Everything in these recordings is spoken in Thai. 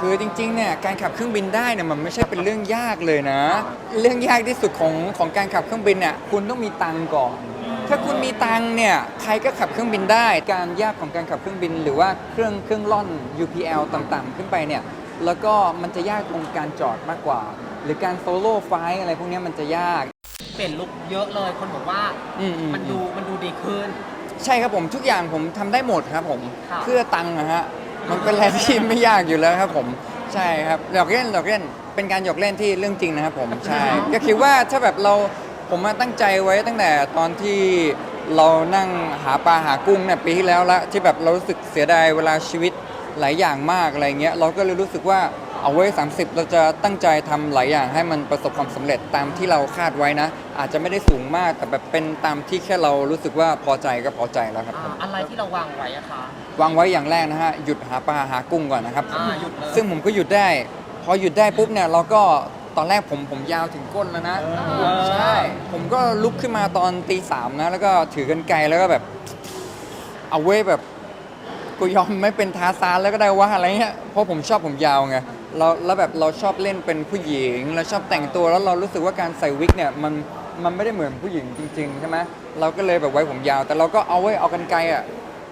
คือจริงๆเนี่ยการขับเครื่องบินได้เนี่ยมันไม่ใช่เป็นเรื่องยากเลยนะ เรื่องยากที่สุดของของการขับเครื่องบินเนี่ยคุณต้องมีตังค์ก่อน ถ้าคุณมีตังค์เนี่ยใครก็ขับเครื่องบินได้ การยากของการขับเครื่องบิน หรือว่าเครื่องเครื่องล่อน UPL ต่ำๆขึ้นไปเนี่ยแล้วก็มันจะยากตรงการจอดมากกว่า หรือการโซโล่ไฟล์อะไรพวกเนี้ยมันจะยาก เปลี่ยนลุคเยอะเลยคนบอกว่าอืมอืม มันดูมันดูดีขึ้น ใช่ครับผมทุกอย่างผมทำได้หมดครับผม ค่ะ เพื่อตังค์นะฮะ มันเป็นอะไรที่ไม่ยากอยู่แล้วครับผมใช่ครับหยอกเล่นหยอกเล่นเป็นการหยอกเล่นที่เรื่องจริงนะครับผมใช่ก็คิดว่าถ้าแบบเราผมมาตั้งใจไว้ตั้งแต่ตอนที่เรานั่งหาปลาหากุ้งเนี่ยปีที่แล้วละที่แบบเรารู้สึกเสียดายเวลาชีวิตหลายอย่างมากอะไรเงี้ยเราก็เลยรู้สึกว่า เอาไว้ 30 เราจะตั้งใจทำหลายอย่างให้มันประสบความสำเร็จตามที่เราคาดไว้นะ อาจจะไม่ได้สูงมากแต่แบบเป็นตามที่แค่เรารู้สึกว่าพอใจก็พอใจแล้วครับอ่าผมอะไรที่เราวางไว้อะคะ วางไว้อย่างแรกนะฮะหยุดหาปลาหากุ้งก่อนนะครับอ่าหยุดเลย ซึ่งผมก็หยุดได้ พอหยุดได้ปุ๊บเนี่ยเราก็ตอนแรกผมผมยาวถึงก้นแล้วนะ ใช่ ผมก็ลุกขึ้นมาตอนตีสามนะ แล้วก็ถือกันไกลแล้วก็แบบ เอาไว้แบบ กูยอมไม่เป็นทาซานแล้วก็ได้วะอะไรเงี้ยเพราะผมชอบผมยาวไง เราแล้วแบบเราชอบเล่นเป็นผู้หญิงเราชอบแต่งตัวแล้วเรารู้สึกว่าการใส่วิกเนี่ยมันมันไม่ได้เหมือนผู้หญิงจริงๆใช่ไหมเราก็เลยแบบไว้ผมยาว แต่เราก็เอาไว้เอากันไกลอะ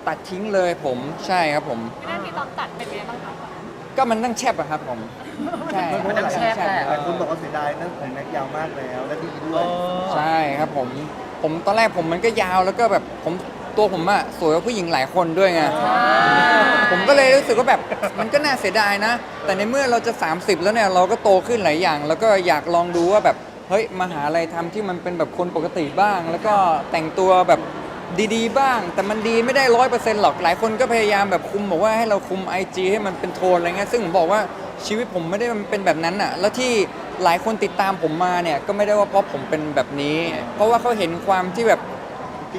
ตัดทิ้งเลยผมใช่ครับผม วินาทีตอนตัดเป็นไงบ้างคะ ก็มันนั่งแชบอะครับผมใช่มันนั่งแช่แหละ หลายคนบอกว่าเสียดายนะผมแม็กยาวมากแล้ว และดีด้วเอยอใช่ครับผม ผมตอนแรกผมมันก็ยาวแล้วก็แบบผม ตัวผมอะสวยกว่าผู้หญิงหลายคนด้วยไงผมก็เลยรู้สึกว่าแบบมันก็น่าเสียดายนะ แต่ในเมื่อเราจะ 30 แล้วเนี่ยเราก็โตขึ้นหลายอย่าง แล้วก็อยากลองดูว่าแบบเฮ้ยมาหาอะไรทำที่มันเป็นแบบคนปกติบ้าง แล้วก็แต่งตัวแบบดีๆ บ้าง แต่มันดีไม่ได้ร้อยเปอร์เซ็นต์หรอกหลายคนก็พยายามแบบคุมบอกว่าให้เราคุม IG ให้มันเป็นโทนอะไรเงี้ยซึ่งผมบอกว่าชีวิตผมไม่ได้มันเป็นแบบนั้นอะแล้วที่หลายคนติดตามผมมาเนี่ยก็ไม่ได้ว่าเพราะผมเป็นแบบนี้ เพราะว่าเขาเห็นความที่แบบ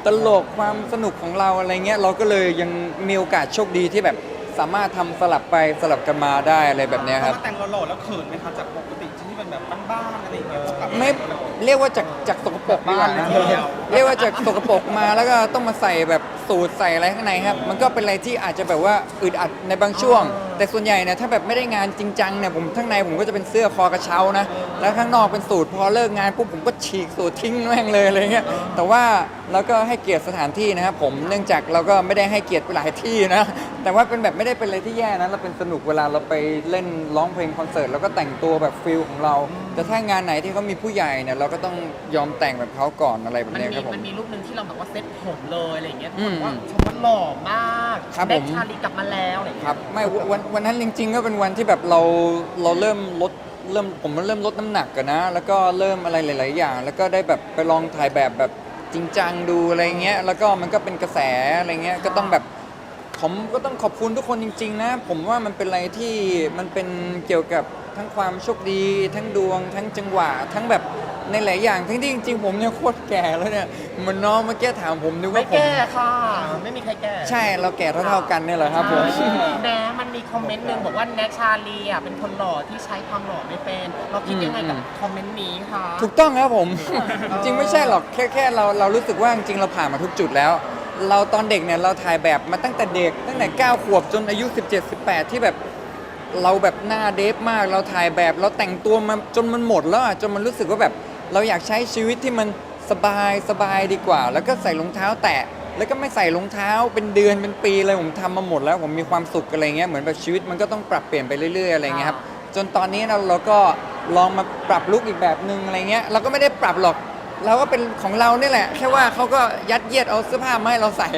ตลกความสนุกของเราอะไรเงี้ยเราก็เลยยังมีโอกาสโชคดีที่แบบสามารถทำสลับไปสลับกันมาได้อะไรแบบเนี้ยครับพอมาแต่งหล่อๆแล้วเขินไหมคะจากปกติที่เป็นแบบบ้านๆอะไรอย่างเงี้ยพอกลับาไม่เรียกว่าจากจากสกปรกดีกว่านะบ้านเลยทีเดียวเรียกว่าจากสกปรกมาแล้วก็ต้องมาใส่แบบสูตรใส่อะไรข้างในครับ มันก็เป็นอะไรที่อาจจะแบบว่าอึดอัดในบางช่วง แต่ส่วนใหญ่เนี่ยถ้าแบบไม่ได้งานจริงจังเนี่ยผมข้างในผมก็จะเป็นเสื้อคอกระเช้านะแล้วข้างนอกเป็นสูตรพอเลิกงานปุ๊บผมก็ฉีกสูตรทิ้งแม่งเลยอะไรเงี้ยแต่ว่าเราก็ให้เกียรติสถานที่นะครับผมเนื่องจากเราก็ไม่ได้ให้เกียรติไปหลายที่นะแต่ว่าเป็นแบบไม่ได้เป็นอะไรที่แย่นะเราเป็นสนุกเวลาเราไปเล่นร้องเพลงคอนเสิร์ตแล้วก็แต่งตัวแบบฟิลของเรา แต่ถ้างานไหนที่เขามีผู้ใหญ่เนี่ยเราก็ต้องยอมแต่งแบบเขาก่อนอะไรแบบมันเนี้ยมีครับผม มันมีรูปหนึ่งที่เราแบบว่าเซ็ตผมเลยอะไรอย่างเงี้ยอืทุกคนมว่าชมว่าหล่อมากครับแบ็คผม ชาลีกลับมาแล้วอะไรอย่างคเงี้ยรับไม่วันวันนั้นจริง ๆ ก็เป็นวันที่แบบเราเราเริ่มลดเริ่มผมเริ่มลดน้ำหนักกันนะ แล้วก็เริ่มอะไรหลาย ๆ อย่าง แล้วก็ได้แบบไปลองถ่ายแบบแบบจริงจังดูอะไรเงี้ยแล้วก็มันก็เป็นกระแสอะไรเงี้ยก็ต้องแบบผมก็ต้องขอบคุณทุกคนจริง ๆ นะ ผมว่ามันเป็นอะไรที่มันเป็นเกี่ยวกับ ทั้งความโชคดี ทั้งดวง ทั้งจังหวะ ทั้งแบบในหลายอย่าง ทั้งที่จริงๆผมเนี่ยโคตรแก่แล้วเนี่ยเหมันน้องเมื่อกี้ถามผมนึกไม่ว่าผม แก้ค่ะ ไม่มีใครแก้ใช่เราแก่เท่าๆกันเนี่ยแหละครับผม แนะมันมีคอมเมนต์หนึ่งบอกว่าแน็กชาลีอะเป็นคนหล่อที่ใช้ความหล่อไม่เป็น เราคิดยังไงกับอืม คอมเมนต์นี้คะ ถูกต้องครับผมจริงๆไม่ใช่หรอกแค่แค่เราเรารู้สึกว่าจริงๆเราผ่านมาทุกจุดแล้ว เราตอนเด็กเนี่ยเราถ่ายแบบมาตั้งแต่เด็กตั้งแต่ 9 ขวบจนอายุ 17 18 ที่แบบ เราแบบหน้าเดฟมากเราถ่ายแบบเราแต่งตัวมาจนมันหมดแล้วอะจนมันรู้สึกว่าแบบ เราอยากใช้ชีวิตที่มันสบายสบายดีกว่า แล้วก็ใส่รองเท้าแตะแล้วก็ไม่ใส่รองเท้าเป็นเดือนเป็นปีเลยผมทำมาหมดแล้วผมมีความสุขอะไรเงี้ยเหมือนแบบชีวิตมันก็ต้องปรับเปลี่ยนไปเรื่อยๆอะไรเงี้ยครับจนตอนนี้เราเราก็ลองมาปรับลุคอีกแบบหนึ่งอะไรเงี้ยเราก็ไม่ได้ปรับหรอกเราก็เป็นของเราเนี่ยแหละ แค่ว่าเขาก็ยัดเยียดเอาเสื้อผ้ามาให้เราใส่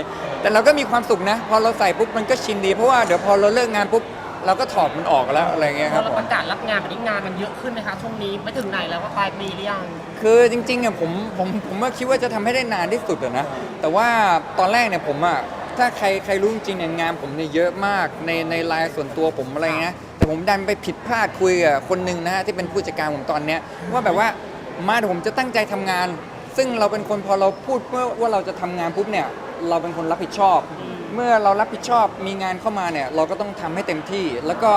แต่เราก็มีความสุขนะ พอเราใส่ปุ๊บมันก็ชินดี เพราะว่าเดี๋ยวพอเราเลิกงานปุ๊บ เราก็ถอดมันออกแล้วอะไรเงี้ยพคอรับเราผปม ระกาศรับงานแบบนี้งานมันเยอะขึ้นไหมคะช่วงนี้ไม่ถึงไหนแล้วว่าปลายปีหรือยัง คือจริงๆอะผมผมผมว่าคิดว่าจะทำให้ได้นานที่สุดอะนะ แต่ว่าตอนแรกเนี่ยผมอะถ้าใครใครรู้จริงๆเนี่ยงานผมเนี่ยเยอะมากในในไลน์ส่วนตัวผมอะไรเงี้ยแต่ผมดันไปผิดพลาดคุยกับคนหนึ่งนะฮะที่เป็นผู้จัดการผมตอนเนี้ยว่าแบบว่ามาเดี๋ยวผมจะตั้งใจทำงาน ซึ่งเราเป็นคนพอเราพูดเมื่อว่าเราจะทำงานปุ๊บเนี่ยเราเป็นคนรับผิดชอบ เมื่อเรารับผิดชอบมีงานเข้ามาเนี่ยเราก็ต้องทำให้เต็มที่ แล้วก็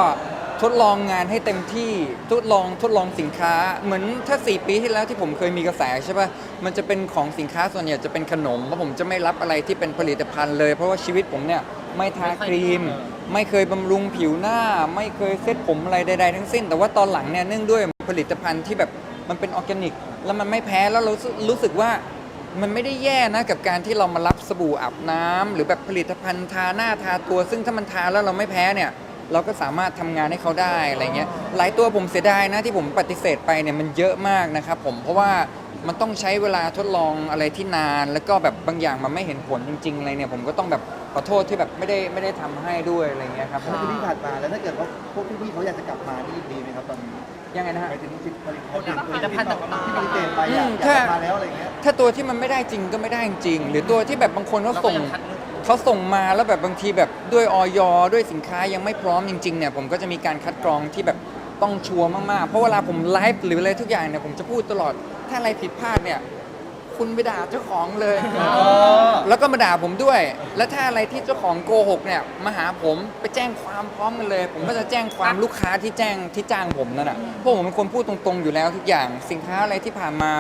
ทดลองงานให้เต็มที่ทดลองทดลองสินค้า เหมือนถ้า 4 ปีที่แล้วที่ผมเคยมีกระแสใช่ปะมันจะเป็นของสินค้าส่วนใหญ่จะเป็นขนมเพราะผมจะไม่รับอะไรที่เป็นผลิตภัณฑ์เลย เพราะว่าชีวิตผมเนี่ยไม่ทาครีม ไม่เคยบำรุงผิวหน้า ไม่เคยเซ็ตผมอะไรใดๆทั้งสิ้น แต่ว่าตอนหลังเนี่ยเนื่องด้วยผลิตภัณฑ์ที่แบบมันเป็นออร์แกนิก แล้วมันไม่แพ้แล้วเรารู้สึกรู้สึกว่า มันไม่ได้แย่นะกับการที่เรามารับสบู่อาบน้ำหรือแบบผลิตภัณฑ์ทาหน้าทาตัว ซึ่งถ้ามันทาแล้วเราไม่แพ้เนี่ยเราก็สามารถทำงานให้เขาได้อะไรเงี้ยหลายตัวผมเสียดายนะที่ผมปฏิเสธไปเนี่ยมันเยอะมากนะครับผมเพราะว่า มันต้องใช้เวลาทดลองอะไรที่นาน แล้วก็แบบบางอย่างมันไม่เห็นผลจริงๆอะไรเนี่ยผมก็ต้องแบบขอโทษที่แบบไม่ได้ไม่ได้ทำให้ด้วยอะไรเงี้ยครับผมถ้าที่ผ่านมาแล้วถ้าเกิดว่าพวกพี่ๆเขาอยากจะกลับมานี่ดีไหมครับตอนนี้ยังไงนะฮะ หมายถึงผลิตภัณฑ์ผลิตภัณฑ์ต่างๆ ที่ปฏิเสธไปอะอืมอยากถ้ากลับมาแล้วอะไรเงี้ยถ้าตัวที่มันไม่ได้จริงก็ไม่ได้จริง หรือตัวที่แบบบางคนเขาส่งเราก็ยังคัดเลือกเขาส่งมาแล้วแบบบางทีแบบด้วยออยด้วยสินค้ายังไม่พร้อมจริงๆเนี่ยผมก็จะมีการคัดกรองที่แบบต้องชัวร์มากๆ เพราะเวลาผมไลฟ์หรืออะไรทุกอย่างเนี่ยผมจะพูดตลอด ถ้าอะไรผิดพลาดเนี่ย คุณไปด่าเจ้าของเลย แล้วก็มาด่าผมด้วย แล้วถ้าอะไรที่เจ้าของโกหกเนี่ยมาหาผมไปแจ้งความพร้อมกันเลย ผมก็จะแจ้งความลูกค้าที่แจ้งที่จ้างผมนั่นน่ะเพราะผมเป็นคนพูดตรงๆอยู่แล้วทุกอย่างสินค้าอะไรที่ผ่านมา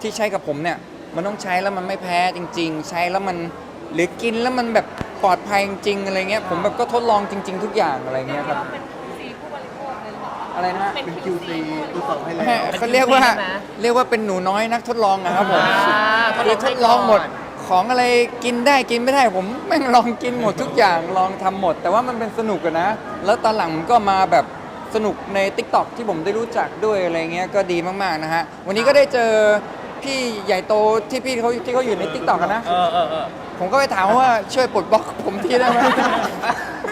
ที่ใช้กับผมเนี่ย มันต้องใช้แล้วมันไม่แพ้จริง ๆ ใช้แล้วมันหรือกินแล้วมันแบบปลอดภัยจริงๆอะไรเงี้ยผมแบบก็ทดลองจริง ๆ ทุกอย่างอะไรเงี้ยครับ อะไรนะฮะ เป็น QC ดูสอบให้แม่แล้ว เขาเรียกว่าใช่ไหมเรียกว่าเป็นหนูน้อยนักทดลองนะครับผมอ่าทดลคือองทให้ดลองหมดก่อนของอะไรกินได้กินไม่ได้ผมแม่งลองกินหมดทุกอย่างลองทำหมด แต่ว่ามันเป็นสนุกอะนะ แล้วตอนหลังผมก็มาแบบสนุกใน t ิ k t o k ที่ผมได้รู้จักด้วยอะไรเงี้ยก็ดีมากๆนะฮะ วันนี้ก็ได้เจอพี่ใหญ่โตที่พี่เขาที่เขาอยู่ใน t ิ k t o k กันนะ เออเออเออผมก็ไปถามว่าช่วยปลดบล็อกผมทีได้ไหม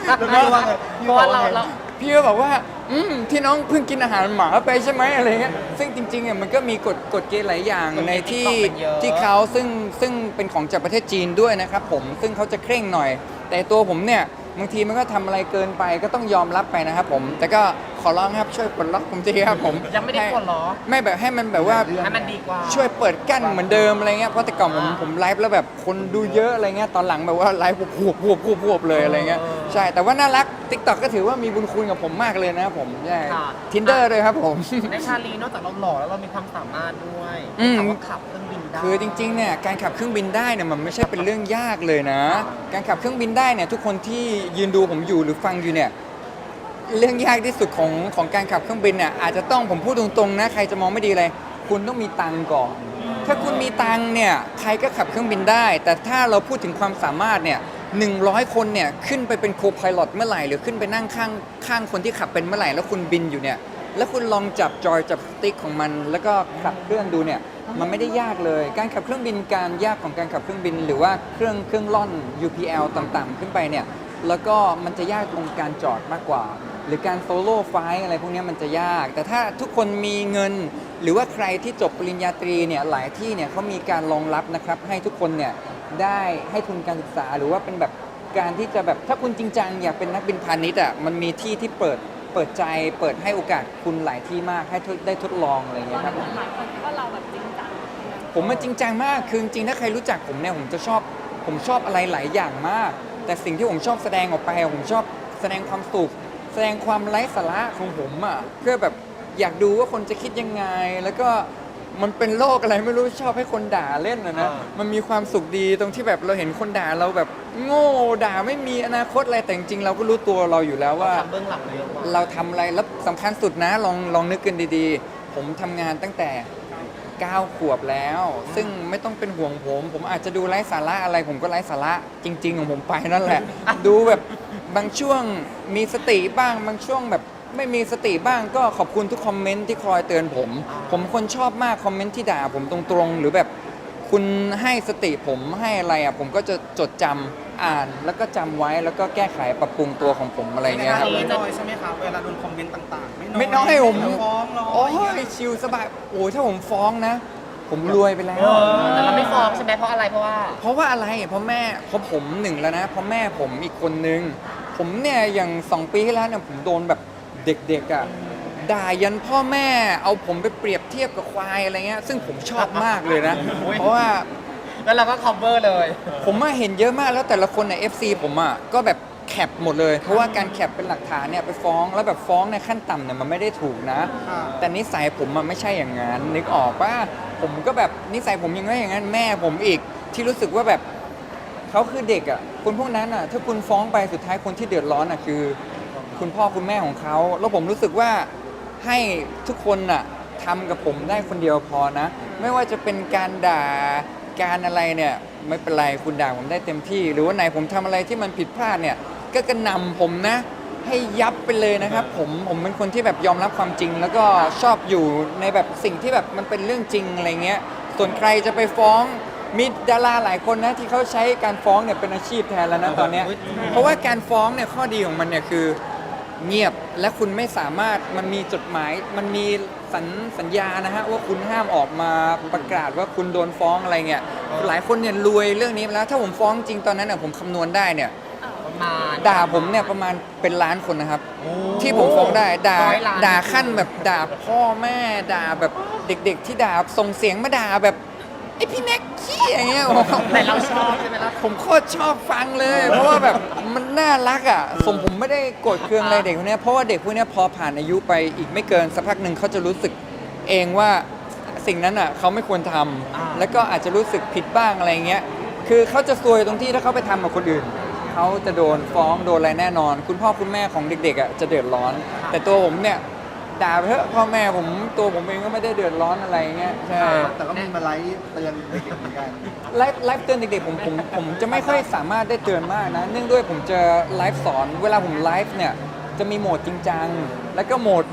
แล้วพี่ว่าไงพี่เพราะบอว่ากเราว่าไง เรา พี่ก็บอกว่า อืมที่น้องเพิ่งกินอาหารหมาไปใช่ไหมอะไรเงี้ยซึ่งจริงๆเนี่ยมันก็มีกฎกฎเกณฑ์หลายอย่างกฎเกณฑ์ในที่ TikTok มันเยอะที่เขาซึ่งซึ่งเป็นของจากประเทศจีนด้วยนะครับผมซึ่งเขาจะเคร่งหน่อย แต่ตัวผมเนี่ยบางทีมันก็ทำอะไรเกินไปก็ต้องยอมรับไปนะครับผม แต่ก็ข อร้องครับช่วยปลดล็อกผมทีครับผมยังไม่ได้กดเหรอไม่แบบให้มันแบบว่าให้มันดีกว่าช่วยเปิดกั้นเหมือนเดิมอะไรเงี้ยเพราะแต่ก่อนผมอ่าผมไลฟ์แล้วแบบคนดูเยอะอะไรเงี้ยตอนหลังแบบว่าไลฟ์พวบพวบพวบพวบเลยอะไรเงี้ยเออใช่แต่ว่าน่ารัก t ิ k t o k ก็ถือว่ามีบุญคุณกับผมมากเลยนะครับผมใช่ค่ะทินเดอร์เลยครับผมในชาลีนอกจากเราหล่อแล้วเรามีความสามารถด้วยอืมถามว่าขับเครื่องบินได้คือจริงๆเนี่ยการขับเครื่องบินได้เนี่ยมันไม่ใช่เป็นเรื่องยากเลยนะ การขับเครื่องบินได้เนี่ยทุกคนที่ยืนดูผมอยู่หรือฟังอยู่เนี่ย เรื่องยากที่สุดของของการขับเครื่องบินเนี่ยอาจจะต้องผมพูดตรงๆนะ ใครจะมองไม่ดีเลยคุณต้องมีตังก่อน ถ้าคุณมีตังเนี่ยใครก็ขับเครื่องบินได้ แต่ถ้าเราพูดถึงความสามารถเนี่ยหนึ่งร้อยคนเนี่ยขึ้นไปเป็นโคพาย o t เมื่อไหร่ หรือขึ้นไปนั่งข้างข้างคนที่ขับเป็นเมื่อไหร่ แล้วคุณบินอยู่เนี่ยแล้วคุณลองจับจอยจับสติ๊กของมัน แล้วก็ขับเครื่องดูเนี่ยมันไม่ได้ยากเลย การขับเครื่องบินการยากของการขับเครื่องบิน หรือว่าเครื่องเครื่องล่อน UPL ต่ำๆขึ้นไปเนี่ยแล้วก็มันจะยากตรงการจอดมากกว่า หรือการโซโล่ไฟล์อะไรพวกนี้มันจะยาก แต่ถ้าทุกคนมีเงิน หรือว่าใครที่จบปริญญาตรีเนี่ยหลายที่เนี่ยเขามีการรองรับนะครับให้ทุกคนเนี่ยได้ให้ทุนการศึกษาหรือว่าเป็นแบบการที่จะแบบถ้าคุณจริงจังอยากเป็นนักบินพาณิชย์อะมันมีที่ที่เปิดเปิดใจเปิดให้โอกาสคุณหลายที่มากให้ได้ทดลองอะไรอย่างเงี้ยครับหลายคนคิดว่าเราแบบจริงจังผมมันจริงจังมากคือจริงถ้าใครรู้จักผมเนี่ยผมจะชอบผมชอบอะไรหลายอย่างมาก แต่สิ่งที่ผมชอบแสดงออกไปผมชอบแสดงความสุข แสดงความไร้สาระของผมอะเพื่อแบบอยากดูว่าคนจะคิดยังไง แล้วก็มันเป็นโลกอะไรไม่รู้ชอบให้คนด่าเล่นนะนะ อ่ามันมีความสุขดีตรงที่แบบเราเห็นคนด่าเราแบบโง่ด่าไม่มีอนาคตอะไรแต่จริงๆเราก็รู้ตัวเราอยู่แล้วว่า ทำเบื้องหลังเยอะมากเราทำอะไรแล้วสำคัญสุดนะลองลองนึกกันดีๆ ผมทำงานตั้งแต่ 9 ขวบแล้ว ซึ่งไม่ต้องเป็นห่วงผม ผมอาจจะดูไร้สาระอะไร ผมก็ไร้สาระจริง ๆ ของผมไปนั่นแหละ ดูแบบ บางช่วงมีสติบ้าง บางช่วงแบบไม่มีสติบ้างก็ขอบคุณทุกคอมเมนต์ที่คอยเตือนผม ผมคนชอบมากคอมเมนต์ที่ด่าผมตรงๆ หรือแบบคุณให้สติผมให้อะไรอะผมก็จะจดจำอ่านแล้วก็จำไว้แล้วก็แก้ไขปรับปรุงตัวของผมอะไรเงี้ยครับ ไม่น้อยใช่ไหมครับเวลาโดนคอมเมนต์ต่างๆ ไม่น้อยไม่น้อยผมฟ้องร้องโอ้อะไรอย่างเงี้ยยชิลสบายโอ้ยถ้าผมฟ้องนะ ผมรวยไปแล้ว แต่เราไม่ฟ้องใช่ไหมเพราะอะไรเพราะว่า เพราะว่าอะไรเพราะแม่เพราะผมหนึ่งแล้วนะเพราะแม่ผมอีกคนนึง ผมเนี่ยอย่างสองปีที่แล้วเนี่ยผมโดนแบบเด็กๆอะด่ายันพ่อแม่เอาผมไปเปรียบเทียบกับควายอะไรเงี้ยซึ่งผมชอบมากเลยนะเพราะว่าแล้วเราก็ cover เลย ผมมาเห็นเยอะมากแล้วแต่ละคนใน FC ผมอะก็แบบแคปหมดเลย เพราะว่าการแคปเป็นหลักฐานเนี่ยไปฟ้องแล้วแบบฟ้องในขั้นต่ำเนี่ยมันไม่ได้ถูกนะอ่าแต่นิสัยผมมันไม่ใช่อย่างนั้นนึกออกป่ะผมก็แบบนิสัยผมยังไงอย่างนั้นแม่ผมอีก ที่รู้สึกว่าแบบท เขาคือเด็กอะคนพวกนั้นอะ ถ้าคุณฟ้องไปสุดท้ายคนที่เดือดร้อนอะคือ คุณพ่อคุณแม่ของเขาแล้วผมรู้สึกว่าให้ทุกคนอะทำกับผมได้คนเดียวพอนะ ไม่ว่าจะเป็นการด่าการอะไรเนี่ยไม่เป็นไรคุณด่าผมได้เต็มที่ หรือว่าไหนผมทำอะไรที่มันผิดพลาดเนี่ยก็กระหนำผมนะ ให้ยับไปเลยนะครับ ผมผมเป็นคนที่แบบยอมรับความจริง แล้วก็ชอบอยู่ในแบบสิ่งที่แบบมันเป็นเรื่องจริงอะไรเงี้ยส่วนใครจะไปฟ้อง มีดาราหลายคนนะที่เขาใช้การฟ้องเนี่ยเป็นอาชีพแทนแล้วนะตอนเนี้ย เพราะว่าการฟ้องเนี่ยข้อดีของมันเนี่ยคือเงียบและคุณไม่สามารถมันมีจดหมาย มันมีสัญสัญญานะฮะว่าคุณห้ามออกมาประกาศว่าคุณโดนฟ้องอะไรเงี้ยหลายคนเนี่ยรวยเรื่องนี้มาแล้ว ถ้าผมฟ้องจริงตอนนั้นเนี่ยผมคำนวณได้เนี่ย ประมาณ ด่าผมเนี่ยประมาณเป็นล้านคนนะครับ ที่ผมฟ้องได้ด่าร้อยล้าน ด่าขั้นแบบด่าพ่อแม่ด่าแบบเด็ก ๆ ที่ด่าส่งเสียงมาด่าแบบ ไอพี่แน็กขี้อย่างเงี้ยแต่เราชอบใช่ไหมล่ะ ผมโคตรชอบฟังเลย เพราะว่าแบบมันน่ารักอะผมผมไม่ได้โกรธเคืองอะไรเด็กพวกเนี้ยเพราะว่าเด็กพวกเนี้ยพอผ่านอายุไปอีกไม่เกินสักพักหนึ่งเขาจะรู้สึกเองว่าสิ่งนั้นอะเขาไม่ควรทำอ่า แล้วก็อาจจะรู้สึกผิดบ้างอะไรเงี้ยคือเขาจะซวยตรงที่ถ้าเขาไปทำกับคนอื่นเขาจะโดนฟ้องโดนอะไรแน่นอน คุณพ่อคุณแม่ของเด็กๆอะจะเดือดร้อน แต่ตัวผมเนี่ย ด่าไปเถอะพ่อแม่ผมตัวผมเองก็ไม่ได้เดือดร้อนอะไรเงี้ยใช่แต่ก็มีมาไลฟ์เตือนเด็กๆเหมือนกันไลฟ์ไลฟ์เตือนเด็กๆผมผมผมจะไม่ค่อยสามารถได้เตือนมากนะ เนื่องด้วยผมจะไลฟ์สอนเวลาผมไลฟ์เนี่ยจะมีโหมดจริงจังแล้วก็โหมด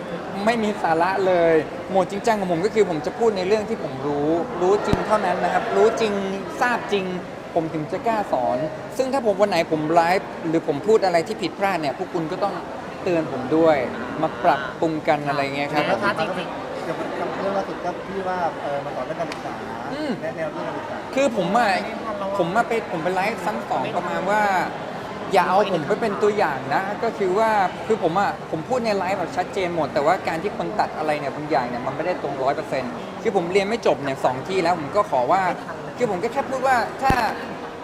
ไม่มีสาระเลย โหมดจริงจังของผมก็คือผมจะพูดในเรื่องที่ผมรู้ รู้จริงเท่านั้นนะครับ รู้จริงทราบจริง ผมถึงจะกล้าสอน ซึ่งถ้าผมวันไหนผมไลฟ์หรือผมพูดอะไรที่ผิดพลาดเนี่ยพวกคุณก็ต้อง เตือนผมด้วย มาปรับปรุงกันอะไรเงี้ยครับแล้วถ้าจริง เกี่ยวกับเรื่องล่าสุดก็ที่ว่าเออมาสอนเรื่องการศึกษาอืม แนะแนวเรื่องการศึกษาคือผมอะผมมาไปผมไปไลฟ์ซ้ำสองประมาณว่า อย่าเอาผมไปเป็นตัวอย่างนะ ก็คือว่าคือผมอะผมพูดในไลฟ์แบบชัดเจนหมด แต่ว่าการที่คนตัดอะไรเนี่ยบางอย่างเนี่ยมันไม่ได้ตรงร้อยเปอร์เซ็นต์คือผมเรียนไม่จบเนี่ยสองที่แล้วผมก็ขอว่า คือผมก็แค่พูดว่าถ้า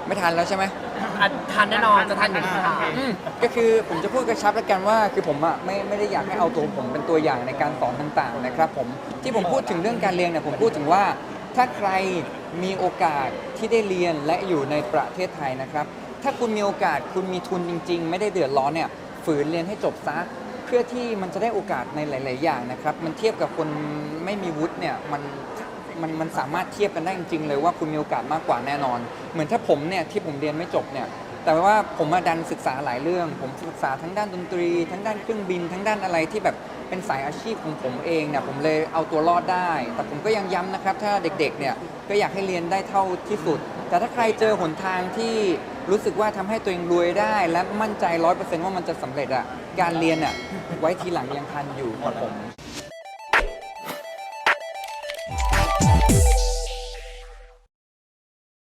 ไม่ทันแล้วใช่ไหมๆ อะทันแน่นอนจะทันอยู่ค่ะอืมก็คือผมจะพูดกระชับแล้วกันว่าคือผมอะไม่ไม่ได้อยากให้เอาตัวผมเป็นตัวอย่างในการสอนต่างๆนะครับผมที่ผมพูดถึงเรื่องการเรียนเนี่ยผมพูดถึงว่า ถ้าใครมีโอกาสที่ได้เรียนและอยู่ในประเทศไทยนะครับ ถ้าคุณมีโอกาสคุณมีทุนจริง ๆ ไม่ได้เดือดร้อนเนี่ยฝืนเรียนให้จบซะเพื่อที่มันจะได้โอกาสในหลาย ๆ อย่างนะครับ มันเทียบกับคนไม่มีวุฒิเนี่ยมัน มันมันสามารถเทียบกันได้จริงๆเลยว่าคุณมีโอกาสมากกว่าแน่นอน เหมือนถ้าผมเนี่ยที่ผมเรียนไม่จบเนี่ยแต่ว่าผมมาดันศึกษาหลายเรื่อง ผมศึกษาทั้งด้านดนตรี ทั้งด้านเครื่องบิน ทั้งด้านอะไรที่แบบเป็นสายอาชีพของผมเองเนี่ยผมเลยเอาตัวรอดได้ แต่ผมก็ยังย้ำนะครับ ถ้าเด็กๆเนี่ยก็อยากให้เรียนได้เท่าที่สุด แต่ถ้าใครเจอหนทางที่รู้สึกว่าทำให้ตัวเองรวยได้ และมั่นใจร้อยเปอร์เซ็นต์ว่ามันจะสำเร็จอะการเรียนอะไว้ทีหลังยังทันอยู่ครับผม